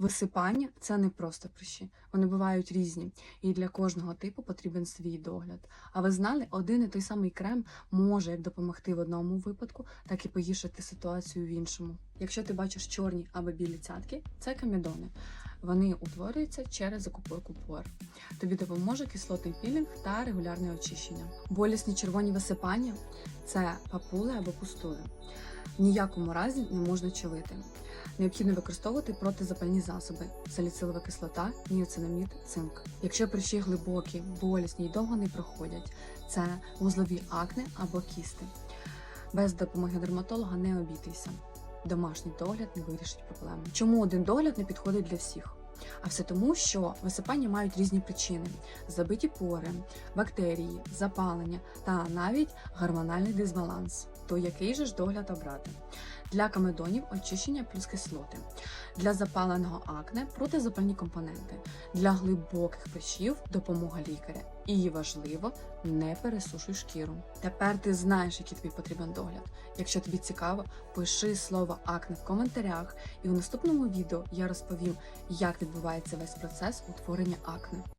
Висипання це не просто прищі. Вони бувають різні, і для кожного типу потрібен свій догляд. А ви знали, один і той самий крем може як допомогти в одному випадку, так і погіршити ситуацію в іншому. Якщо ти бачиш чорні або білі цятки, це камідони. Вони утворюються через закупорку пор. Тобі допоможе кислотний пілінг та регулярне очищення. Болісні червоні висипання це папули або пустули. В ніякому разі не можна чавити. Необхідно використовувати протизапальні засоби: саліцилова кислота, ніоцинамід, цинк. Якщо прищі глибокі, болісні і довго не проходять, це вузлові акне або кісти. Без допомоги дерматолога не обійтися. Домашній догляд не вирішить проблему. Чому один догляд не підходить для всіх? А все тому, що висипання мають різні причини: забиті пори, бактерії, запалення та навіть гормональний дисбаланс. То який же ж догляд обрати? Для камедонів очищення плюс кислоти, для запаленого акне протизапальні компоненти, для глибоких прищів допомога лікаря. І важливо, не пересушуй шкіру. Тепер ти знаєш, який тобі потрібен догляд. Якщо тобі цікаво, пиши слово акне в коментарях, і у наступному відео я розповім, як відбувається весь процес утворення акне.